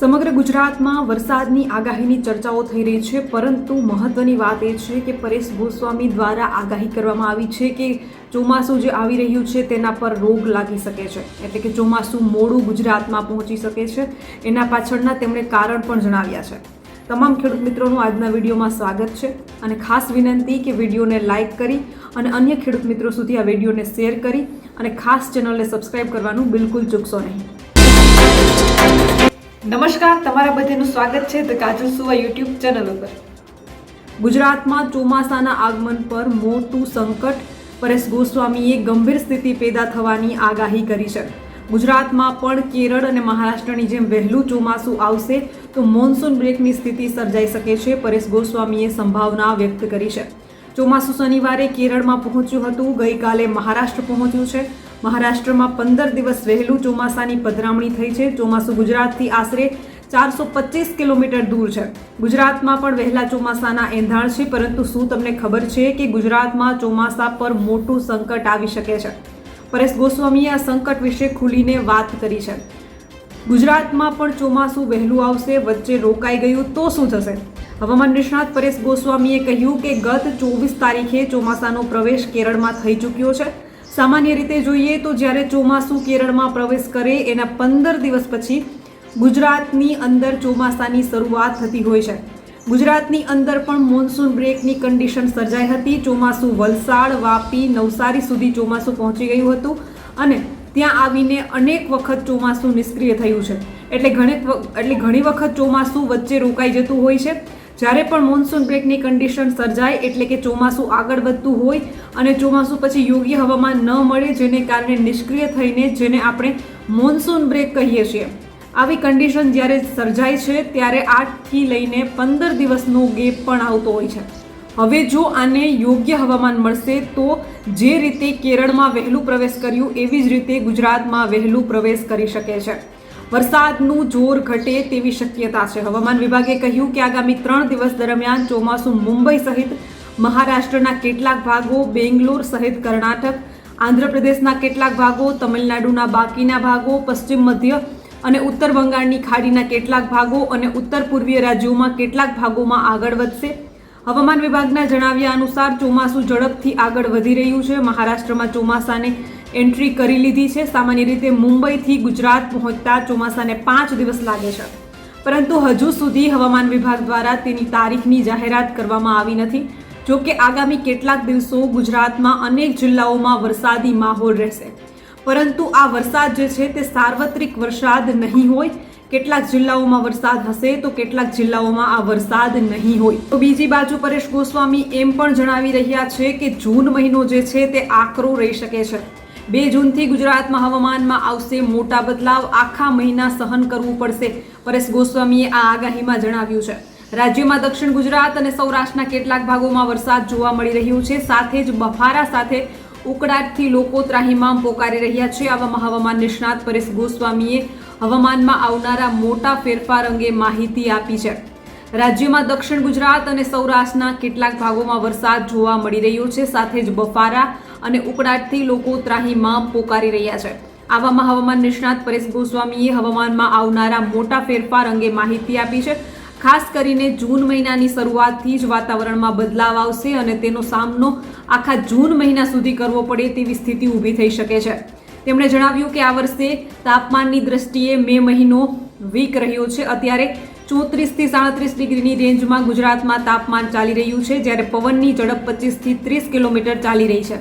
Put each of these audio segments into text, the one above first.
સમગ્ર ગુજરાતમાં વરસાદની આગાહીની ચર્ચાઓ થઈ રહી છે, પરંતુ મહત્વની વાત એ છે કે પરેશ ગોસ્વામી દ્વારા આગાહી કરવામાં આવી છે કે ચોમાસું જે આવી રહ્યું છે તેના પર રોગ લાગી શકે છે, એટલે કે ચોમાસું મોડું ગુજરાતમાં પહોંચી શકે છે, એના પાછળના તેમણે કારણ પણ જણાવ્યા છે. તમામ ખેડૂત મિત્રોનું આજના વિડીયોમાં સ્વાગત છે, અને ખાસ વિનંતી કે વિડીયોને લાઇક કરી અને અન્ય ખેડૂત મિત્રો સુધી આ વિડીયોને શેર કરી, અને ખાસ ચેનલને સબસ્ક્રાઇબ કરવાનું બિલકુલ ચૂકશો નહીં. નમસ્કાર, તમારા બધાનું સ્વાગત છે ધ કાજલ સુવા યુટ્યુબ ચેનલ ઉપર. ગુજરાતમાં ચોમાસાના આગમન પર મોટું સંકટ, પરેશ ગોસ્વામીએ ગંભીર સ્થિતિ પેદા થવાની આગાહી કરી છે. ગુજરાતમાં પણ કેરળ અને મહારાષ્ટ્રની જેમ વહેલું ચોમાસું આવશે, તો મોન્સૂન બ્રેકની સ્થિતિ સર્જાઈ શકે છે પરેશ ગોસ્વામીએ સંભાવના વ્યક્ત કરી છે. ચોમાસું શનિવારે કેરળમાં પહોંચ્યું હતું, ગઈકાલે મહારાષ્ટ્ર પહોંચ્યું છે. મહારાષ્ટ્રમાં પંદર દિવસ વહેલું ચોમાસાની પધરામણી થઈ છે. ચોમાસું ગુજરાતથી આશરે ચારસો પચીસ કિલોમીટર દૂર છે. ગુજરાતમાં પણ વહેલા ચોમાસાના એંધાણ છે, પરંતુ શું તમને ખબર છે કે ગુજરાતમાં ચોમાસા પર મોટું સંકટ આવી શકે છે? પરેશ ગોસ્વામીએ આ સંકટ વિશે ખુલીને વાત કરી છે. ગુજરાતમાં પણ ચોમાસું વહેલું આવશે, વચ્ચે રોકાઈ ગયું તો શું થશે? હવામાન નિષ્ણાત પરેશ ગોસ્વામીએ કહ્યું કે ગત ચોવીસ તારીખે ચોમાસાનો પ્રવેશ કેરળમાં થઈ ચૂક્યો છે. સામાન્ય રીતે જોઈએ તો જ્યારે ચોમાસું કેરળમાં પ્રવેશ કરે, એના પંદર દિવસ પછી ગુજરાતની અંદર ચોમાસાની શરૂઆત થતી હોય છે. ગુજરાતની અંદર પણ મોન્સૂન બ્રેકની કન્ડિશન સર્જાઈ હતી. ચોમાસું વલસાડ, વાપી, નવસારી સુધી ચોમાસું પહોંચી ગયું હતું અને ત્યાં આવીને અનેક વખત ચોમાસું નિષ્ક્રિય થયું છે. એટલે ઘણી એટલે ઘણી વખત ચોમાસું વચ્ચે રોકાઈ જતું હોય છે. જ્યારે પણ મોન્સૂન બ્રેકની કન્ડિશન સર્જાય એટલે કે ચોમાસું આગળ વધતું હોય અને ચોમાસું પછી યોગ્ય હવામાન ન મળે જેને કારણે નિષ્ક્રિય થઈને જેને આપણે મોન્સૂન બ્રેક કહીએ છીએ. આવી કન્ડિશન જ્યારે સર્જાય છે, ત્યારે આઠથી લઈને પંદર દિવસનો ગેપ પણ આવતો હોય છે. હવે જો આને યોગ્ય હવામાન મળશે, તો જે રીતે કેરળમાં વહેલું પ્રવેશ કર્યું, એવી જ રીતે ગુજરાતમાં વહેલું પ્રવેશ કરી શકે છે. વરસાદનું જોર ઘટે તેવી શક્યતા છે. હવામાન વિભાગે કહ્યું કે આગામી ત્રણ દિવસ દરમિયાન ચોમાસું મુંબઈ સહિત મહારાષ્ટ્રના કેટલાક ભાગો, બેંગ્લોર સહિત કર્ણાટક, આંધ્રપ્રદેશના કેટલાક ભાગો, તમિલનાડુના બાકીના ભાગો, પશ્ચિમ મધ્ય અને ઉત્તર બંગાળની ખાડીના કેટલાક ભાગો અને ઉત્તર પૂર્વીય રાજ્યોમાં કેટલાક ભાગોમાં આગળ વધશે. હવામાન વિભાગના જણાવ્યા અનુસાર ચોમાસું ઝડપથી આગળ વધી રહ્યું છે. મહારાષ્ટ્રમાં ચોમાસાને એન્ટ્રી કરી લીધી છે. સામાન્ય રીતે મુંબઈથી ગુજરાત પહોંચતા ચોમાસાને પાંચ દિવસ લાગે છે. પરંતુ હજુ સુધી હવામાન વિભાગ દ્વારા તેની તારીખની જાહેરાત કરવામાં આવી નથી. જો કે આગામી કેટલાક દિવસો ગુજરાતમાં અનેક જિલ્લાઓમાં વરસાદી માહોલ રહેશે. પરંતુ આ વરસાદ જે છે તે સાર્વત્રિક વરસાદ નહીં હોય. કેટલાક જિલ્લાઓમાં વરસાદ હશે તો કેટલાક જિલ્લાઓમાં આ વરસાદ નહીં હોય. તો બીજી બાજુ પરેશ ગોસ્વામી એમ પણ જણાવી રહ્યા છે કે જૂન મહિનો જે છે તે આકરો રહી શકે છે. બે જૂનથી ગુજરાતમાં હવામાનમાં આવશે મોટા બદલાવ. આખા મહિના સહન કરવું પડશે. પરેશ ગોસ્વામીએ આ આગાહીમાં જણાવ્યું છે. રાજ્યમાં દક્ષિણ ગુજરાત અને સૌરાષ્ટ્રના કેટલાક ભાગોમાં વરસાદ જોવા મળી રહ્યું છે. સાથે જ બફારા સાથે ઉકળાટથી લોકો ત્રાહિમામ પોકારી રહ્યા છે. આવામાં હવામાન નિષ્ણાત પરેશ ગોસ્વામીએ હવામાનમાં આવનારા મોટા ફેરફાર અંગે માહિતી આપી છે. રાજ્યમાં દક્ષિણ ગુજરાત અને સૌરાષ્ટ્રના કેટલાક ભાગોમાં વરસાદ જોવા મળી રહ્યો છે. સાથે જ બફારા અને ઉકળાટથી લોકો ત્રાહીમાં પોકારી રહ્યા છે. આવામાં હવામાન નિષ્ણાત પરેશ ગોસ્વામીએ હવામાનમાં આવનારા મોટા ફેરફાર અંગે માહિતી આપી છે. ખાસ કરીને જૂન મહિનાની શરૂઆતથી જ વાતાવરણમાં બદલાવ આવશે અને તેનો સામનો આખા જૂન મહિના સુધી કરવો પડે તેવી સ્થિતિ ઊભી થઈ શકે છે. તેમણે જણાવ્યું કે આ વર્ષે તાપમાનની દ્રષ્ટિએ મે મહિનો વીક રહ્યો છે. અત્યારે ચોત્રીસથી સાડત્રીસ ડિગ્રીની રેન્જમાં ગુજરાતમાં તાપમાન ચાલી રહ્યું છે, જ્યારે પવનની ઝડપ પચીસથી ત્રીસ કિલોમીટર ચાલી રહી છે.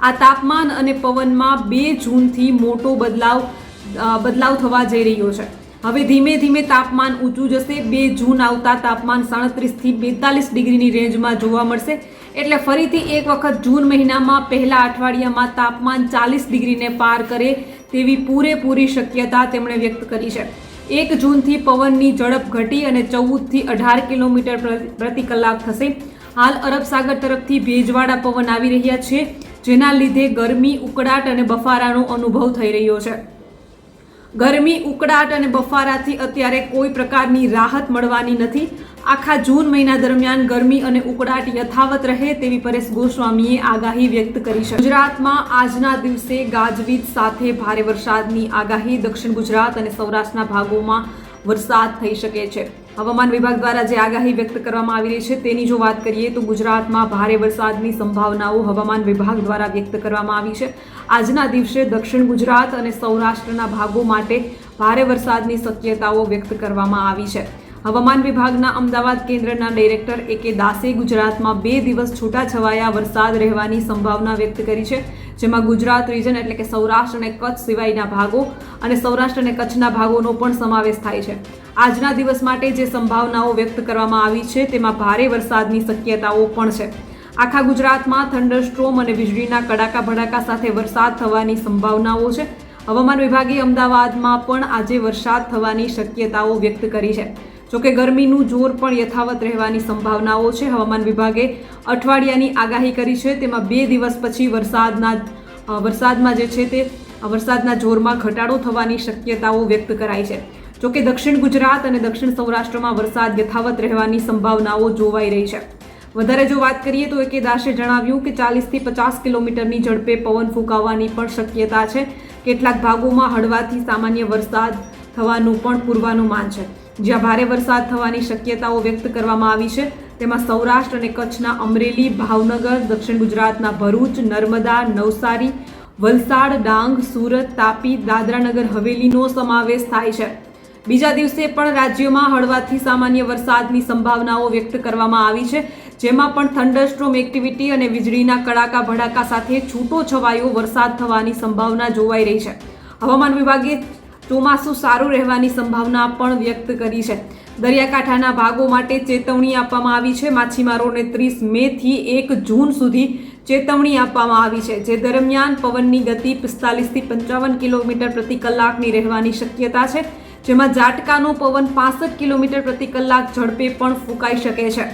આ તાપમાન અને પવનમાં બે જૂનથી મોટો બદલાવ બદલાવ થવા જઈ રહ્યો છે. હવે ધીમે ધીમે તાપમાન ઊંચું જશે. બે જૂન આવતા તાપમાન સાડત્રીસથી બેતાલીસ ડિગ્રીની રેન્જમાં જોવા મળશે. એટલે ફરીથી એક વખત જૂન મહિનામાં પહેલા અઠવાડિયામાં તાપમાન ચાલીસ ડિગ્રીને પાર કરે તેવી પૂરેપૂરી શક્યતા તેમણે વ્યક્ત કરી છે. એક જૂનથી પવનની ઝડપ ઘટી અને ચૌદથી અઢાર કિલોમીટર પ્ર- પ્રતિ કલાક થશે. હાલ અરબ સાગર તરફથી ભેજવાળા પવન આવી રહ્યા છે, જેના લીધે ગરમી, ઉકળાટ અને બફારાનો અનુભવ થઈ રહ્યો છે. ગરમી, ઉકળાટ અને બફારાથી અત્યારે કોઈ પ્રકારની રાહત મળવાની નથી. આખા જૂન મહિના દરમિયાન ગરમી અને ઉકળાટ યથાવત રહે તેવી પરેશ ગોસ્વામીએ આગાહી વ્યક્ત કરી છે. ગુજરાતમાં આજના દિવસે ગાજવીજ સાથે ભારે વરસાદની આગાહી દક્ષિણ ગુજરાત અને સૌરાષ્ટ્રના ભાગોમાં વરસાદ થઈ શકે છે. હવામાન વિભાગ દ્વારા જે આગાહી વ્યક્ત કરવામાં આવી રહી છે તેની જો વાત કરીએ તો ગુજરાતમાં ભારે વરસાદની સંભાવનાઓ હવામાન વિભાગ દ્વારા વ્યક્ત કરવામાં આવી છે. આજના દિવસે દક્ષિણ ગુજરાત અને સૌરાષ્ટ્રના ભાગો માટે ભારે વરસાદની શક્યતાઓ વ્યક્ત કરવામાં આવી છે. હવામાન વિભાગના અમદાવાદ કેન્દ્રના ડાયરેક્ટર એ કે દાસે ગુજરાતમાં બે દિવસ છૂટાછવાયા વરસાદ રહેવાની સંભાવના વ્યક્ત કરી છે. જેમાં ગુજરાત રિજન એટલે કે સૌરાષ્ટ્ર અને કચ્છ સિવાયના ભાગો અને સૌરાષ્ટ્ર અને કચ્છના ભાગોનો પણ સમાવેશ થાય છે. આજના દિવસ માટે જે સંભાવનાઓ વ્યક્ત કરવામાં આવી છે તેમાં ભારે વરસાદની શક્યતાઓ પણ છે. આખા ગુજરાતમાં થંડરસ્ટ્રોમ અને વીજળીના કડાકા ભડાકા સાથે વરસાદ થવાની સંભાવનાઓ છે. હવામાન વિભાગે અમદાવાદમાં પણ આજે વરસાદ થવાની શક્યતાઓ વ્યક્ત કરી છે. જોકે ગરમીનું જોર પણ યથાવત રહેવાની સંભાવનાઓ છે. હવામાન વિભાગે અઠવાડિયાની આગાહી કરી છે. તેમાં બે દિવસ પછી વરસાદના વરસાદમાં જે છે તે વરસાદના જોરમાં ઘટાડો થવાની શક્યતાઓ વ્યક્ત કરાઈ છે. જોકે દક્ષિણ ગુજરાત અને દક્ષિણ સૌરાષ્ટ્રમાં વરસાદ યથાવત રહેવાની સંભાવનાઓ જોવાઈ રહી છે. વધારે જો વાત કરીએ તો એકે દાસે જણાવ્યું કે ચાલીસથી પચાસ કિલોમીટરની ઝડપે પવન ફૂંકાવાની પણ શક્યતા છે. કેટલાક ભાગોમાં હળવાથી સામાન્ય વરસાદ થવાનું પણ પૂર્વાનુમાન છે. જ્યાં ભારે વરસાદ થવાની શક્યતાઓ વ્યક્ત કરવામાં આવી છે. તેમાં સૌરાષ્ટ્ર અને કચ્છના અમરેલી, ભાવનગર, દક્ષિણ ગુજરાતના ભરૂચ, નર્મદા, નવસારી, વલસાડ, ડાંગ, સુરત, તાપી, દાદરાનગર, હવેલીનો સમાવેશ થાય છે. બીજા દિવસે પણ રાજ્યમાં હળવાથી સામાન્ય વરસાદની સંભાવનાઓ વ્યક્ત કરવામાં આવી છે. જેમાં પણ થંડરસ્ટ્રોમ એક્ટિવિટી અને વીજળીના કડાકા ભડાકા સાથે છૂટો છવાયો વરસાદ થવાની સંભાવના જોવાઈ રહી છે. હવામાન વિભાગે ચોમાસું સારું રહેવાની સંભાવના પણ વ્યક્ત કરી છે. દરિયાકાંઠાના ભાગો માટે ચેતવણી આપવામાં આવી છે. માછીમારોને ત્રીસ મેથી એક જૂન સુધી ચેતવણી આપવામાં આવી છે, જે દરમિયાન પવનની ગતિ પિસ્તાલીસથી પંચાવન કિલોમીટર પ્રતિ કલાકની રહેવાની શક્યતા છે, જેમાં ઝાટકાનો પવન પાસઠ કિલોમીટર પ્રતિ કલાક ઝડપે પણ ફૂંકાઈ શકે છે.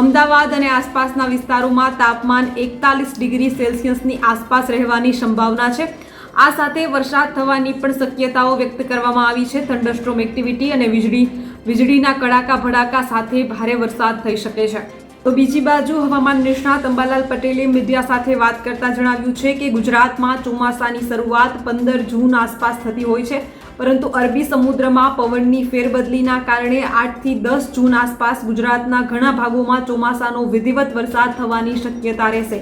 અમદાવાદ અને આસપાસના વિસ્તારોમાં તાપમાન એકતાલીસ ડિગ્રી સેલ્સિયસની આસપાસ રહેવાની સંભાવના છે. આ સાથે વરસાદ થવાની પણ શક્યતાઓ વ્યક્ત કરવામાં આવી છે. થંડરસ્ટ્રોમ એક્ટિવિટી અને વીજળી, વીજળીના કડાકા ભડાકા સાથે ભારે વરસાદ થઈ શકે છે. તો બીજી બાજુ હવામાન નિષ્ણાત અંબાલાલ પટેલે મીડિયા સાથે વાત કરતા જણાવ્યું છે કે ગુજરાતમાં ચોમાસાની શરૂઆત પંદર જૂન આસપાસ થતી હોય છે. પરંતુ અરબી સમુદ્રમાં પવનની ફેરબદલીના કારણે આઠથી દસ જૂન આસપાસ ગુજરાતના ઘણા ભાગોમાં ચોમાસાનો વિધિવત વરસાદ થવાની શક્યતા રહેશે.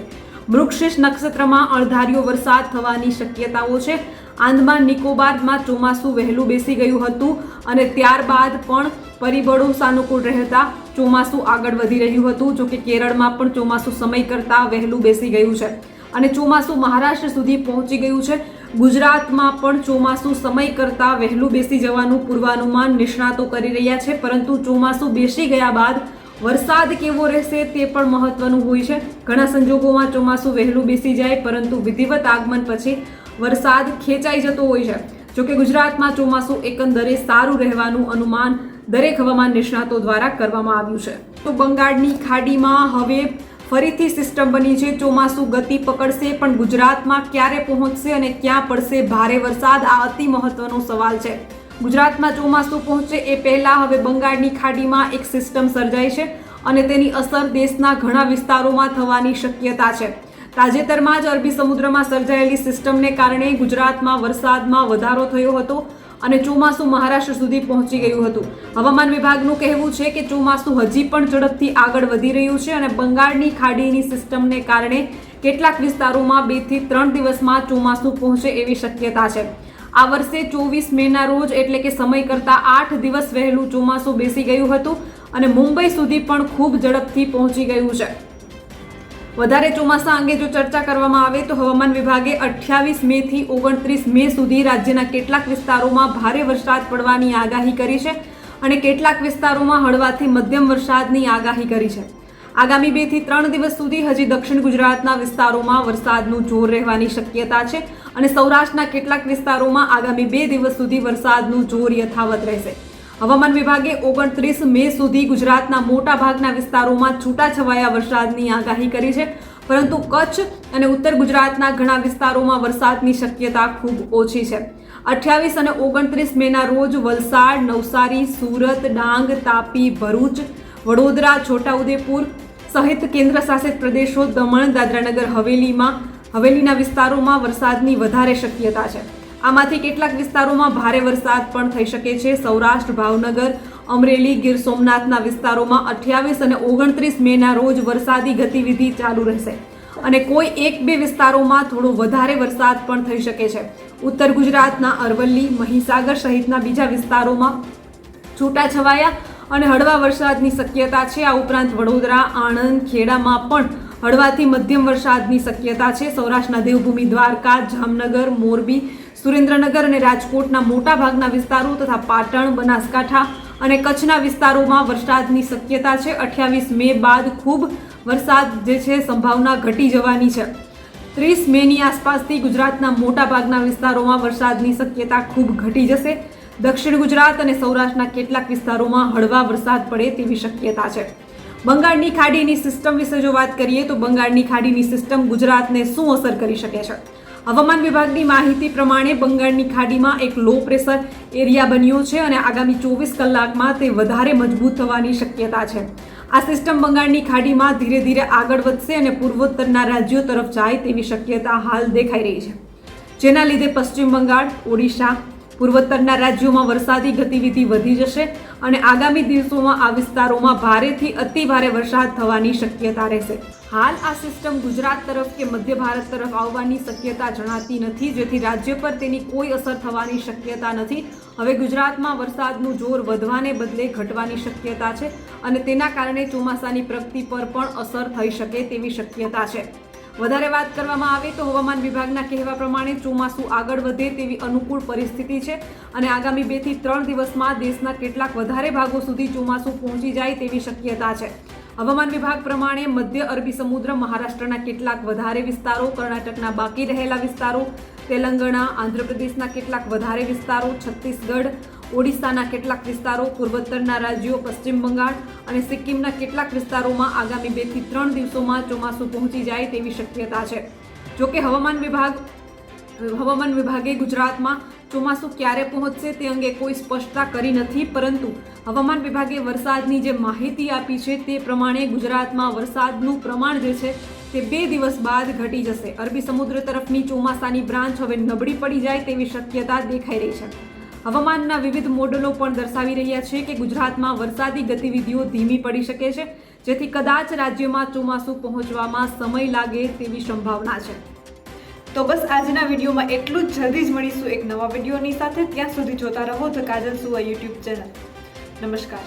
મૃગશીર્ષ નક્ષત્રમાં અણધાર્યો વરસાદ થવાની શક્યતાઓ છે. આંદમાન નિકોબારમાં ચોમાસું વહેલું બેસી ગયું હતું અને ત્યારબાદ પણ પરિબળો સાનુકૂળ રહેતા ચોમાસું આગળ વધી રહ્યું હતું. જોકે કેરળમાં પણ ચોમાસું સમય કરતાં વહેલું બેસી ગયું છે અને ચોમાસું મહારાષ્ટ્ર સુધી પહોંચી ગયું છે. ગુજરાતમાં પણ ચોમાસું સમય કરતાં વહેલું બેસી જવાનું પૂર્વાનુમાન નિષ્ણાતો કરી રહ્યા છે. પરંતુ ચોમાસું બેસી ગયા બાદ વરસાદ કેવો રહેશે તે પણ મહત્વનું હોય છે. ઘણા સંજોગોમાં ચોમાસું વહેલું બેસી જાય, પરંતુ વિધિવત આગમન પછી વરસાદ ખેંચાઈ જતો હોય છે. જોકે ગુજરાતમાં ચોમાસું એકંદરે સારું રહેવાનું અનુમાન દરેક હવામાન નિષ્ણાતો દ્વારા કરવામાં આવ્યું છે. તો બંગાળની ખાડીમાં હવે ફરીથી સિસ્ટમ બની છે, ચોમાસું ગતિ પકડશે, પણ ગુજરાતમાં ક્યારે પહોંચશે અને ક્યાં પડશે ભારે વરસાદ, આ અતિ મહત્વનો સવાલ છે. ગુજરાતમાં ચોમાસું પહોંચે એ પહેલાં હવે બંગાળની ખાડીમાં એક સિસ્ટમ સર્જાઈ છે અને તેની અસર દેશના ઘણા વિસ્તારોમાં થવાની શક્યતા છે. તાજેતરમાં જ અરબી સમુદ્રમાં સર્જાયેલી સિસ્ટમને કારણે ગુજરાતમાં વરસાદમાં વધારો થયો હતો અને ચોમાસું મહારાષ્ટ્ર સુધી પહોંચી ગયું હતું. હવામાન વિભાગનું કહેવું છે કે ચોમાસું હજી પણ ઝડપથી આગળ વધી રહ્યું છે અને બંગાળની ખાડીની સિસ્ટમને કારણે કેટલાક વિસ્તારોમાં બેથી ત્રણ દિવસમાં ચોમાસું પહોંચે એવી શક્યતા છે. આ વર્ષે ચોવીસ મેના રોજ, એટલે કે સમય કરતાં આઠ દિવસ વહેલું ચોમાસું બેસી ગયું હતું અને મુંબઈ સુધી પણ ખૂબ ઝડપથી પહોંચી ગયું છે. વધારે ચોમાસા અંગે જો ચર્ચા કરવામાં આવે તો હવામાન વિભાગે અઠ્યાવીસ મે થી ઓગણત્રીસ મે સુધી રાજ્યના કેટલાક વિસ્તારોમાં ભારે વરસાદ પડવાની આગાહી કરી છે અને કેટલાક વિસ્તારોમાં હળવાથી મધ્યમ વરસાદની આગાહી કરી છે. આગામી બેથી ત્રણ દિવસ સુધી હજી દક્ષિણ ગુજરાતના વિસ્તારોમાં વરસાદનું જોર રહેવાની શક્યતા છે. અને સૌરાષ્ટ્રના કેટલાક વિસ્તારોમાં આગામી બે દિવસ સુધી વરસાદનું જોર યથાવત રહેશે. હવામાન વિભાગે ઓગણત્રીસ મે સુધી ગુજરાતના મોટા ભાગના વિસ્તારોમાં છૂટાછવાયા વરસાદની આગાહી કરી છે, પરંતુ કચ્છ અને ઉત્તર ગુજરાતના ઘણા વિસ્તારોમાં વરસાદની શક્યતા ખૂબ ઓછી છે. અઠ્યાવીસ અને ઓગણત્રીસ મેના રોજ વલસાડ, નવસારી, સુરત, ડાંગ, તાપી, ભરૂચ, વડોદરા, છોટાઉદેપુર સહિત કેન્દ્ર શાસિત પ્રદેશો દમણ, દાદરાનગર, હવેલીમાં હવેલીના વિસ્તારોમાં વરસાદની વધારે શક્યતા છે. આમાંથી કેટલાક વિસ્તારોમાં ભારે વરસાદ પણ થઈ શકે છે. સૌરાષ્ટ્ર, ભાવનગર, અમરેલી, ગીર સોમનાથના વિસ્તારોમાં અઠ્યાવીસ અને ઓગણત્રીસ મેના રોજ વરસાદી ગતિવિધિ ચાલુ રહેશે. અને કોઈ એક બે વિસ્તારોમાં થોડો વધારે વરસાદ પણ થઈ શકે છે. ઉત્તર ગુજરાતના અરવલ્લી, મહીસાગર સહિતના બીજા વિસ્તારોમાં છૂટાછવાયા અને હળવા વરસાદની શક્યતા છે. આ ઉપરાંત વડોદરા, આણંદ, ખેડામાં પણ હળવાથી મધ્યમ વરસાદની શક્યતા છે. સૌરાષ્ટ્રના દેવભૂમિ દ્વારકા, જામનગર, મોરબી, સુરેન્દ્રનગર અને રાજકોટના મોટાભાગના વિસ્તારો તથા પાટણ, બનાસકાંઠા અને કચ્છના વિસ્તારોમાં વરસાદની શક્યતા છે. અઠ્યાવીસ મે બાદ ખૂબ વરસાદ જે છે સંભાવના ઘટી જવાની છે. ત્રીસ મેની આસપાસથી ગુજરાતના મોટાભાગના વિસ્તારોમાં વરસાદની શક્યતા ખૂબ ઘટી જશે. દક્ષિણ ગુજરાત અને સૌરાષ્ટ્રના કેટલાક વિસ્તારોમાં હળવા વરસાદ પડે તેવી શક્યતા છે. બંગાળની ખાડીની સિસ્ટમ વિશે જો વાત કરીએ તો બંગાળની ખાડીની સિસ્ટમ ગુજરાતને શું અસર કરી શકે છે? હવામાન વિભાગની માહિતી પ્રમાણે બંગાળની ખાડીમાં એક લો પ્રેશર એરિયા બન્યો છે અને આગામી ચોવીસ કલાકમાં તે વધારે મજબૂત થવાની શક્યતા છે. આ સિસ્ટમ બંગાળની ખાડીમાં ધીરે ધીરે આગળ વધશે અને પૂર્વોત્તરના રાજ્યો તરફ જાય તેવી શક્યતા હાલ દેખાઈ રહી છે. જેના લીધે પશ્ચિમ બંગાળ, ઓડિશા પૂર્વોત્તરના રાજ્યોમાં વરસાદી ગતિવિધિ વધી જશે અને આગામી દિવસોમાં આ વિસ્તારોમાં ભારેથી અતિ ભારે વરસાદ થવાની શક્યતા રહેશે. હાલ આ સિસ્ટમ ગુજરાત તરફ કે મધ્ય ભારત તરફ આવવાની શક્યતા જણાતી નથી, જેથી રાજ્ય પર તેની કોઈ અસર થવાની શક્યતા નથી. હવે ગુજરાતમાં વરસાદનું જોર વધવાને બદલે ઘટવાની શક્યતા છે અને તેના કારણે ચોમાસાની પ્રગતિ પર પણ અસર થઈ શકે તેવી શક્યતા છે. વધારે વાત કરવામાં આવે તો હવામાન વિભાગના કહેવા પ્રમાણે ચોમાસું આગળ વધે તેવી અનુકૂળ પરિસ્થિતિ છે અને આગામી બેથી ત્રણ દિવસમાં દેશના કેટલાક વધારે ભાગો સુધી ચોમાસું પહોંચી જાય તેવી શક્યતા છે. હવામાન વિભાગ પ્રમાણે મધ્ય અરબી સમુદ્ર, મહારાષ્ટ્રના કેટલાક વધારે વિસ્તારો, કર્ણાટકના બાકી રહેલા વિસ્તારો, તેલંગાણા, આંધ્રપ્રદેશના કેટલાક વધારે વિસ્તારો, છત્તીસગઢ ઓડિશાના કેટલાક વિસ્તારો, પૂર્વોત્તરના રાજ્યો, પશ્ચિમ બંગાળ અને સિક્કિમના કેટલાક વિસ્તારોમાં આગામી બેથી ત્રણ દિવસોમાં ચોમાસું પહોંચી જાય તેવી શક્યતા છે. જોકે હવામાન વિભાગ, હવામાન વિભાગે ગુજરાતમાં ચોમાસું ક્યારે પહોંચશે તે અંગે કોઈ સ્પષ્ટતા કરી નથી, પરંતુ હવામાન વિભાગે વરસાદની જે માહિતી આપી છે તે પ્રમાણે ગુજરાતમાં વરસાદનું પ્રમાણ જે છે તે બે દિવસ બાદ ઘટી જશે. અરબી સમુદ્ર તરફની ચોમાસાની બ્રાન્ચ હવે નબળી પડી જાય તેવી શક્યતા દેખાઈ રહી છે. હવામાનના વિવિધ મોડલો પણ દર્શાવી રહ્યા છે કે ગુજરાતમાં વરસાદી ગતિવિધિઓ ધીમી પડી શકે છે, જેથી કદાચ રાજ્યમાં ચોમાસું પહોંચવામાં સમય લાગે તેવી સંભાવના છે. તો બસ આજના વિડીયોમાં એટલું જ. જલ્દી જ મળીશું એક નવા વિડીયોની સાથે. ત્યાં સુધી જોતા રહો ધ કાજલ સુવા યુટ્યુબ ચેનલ. નમસ્કાર.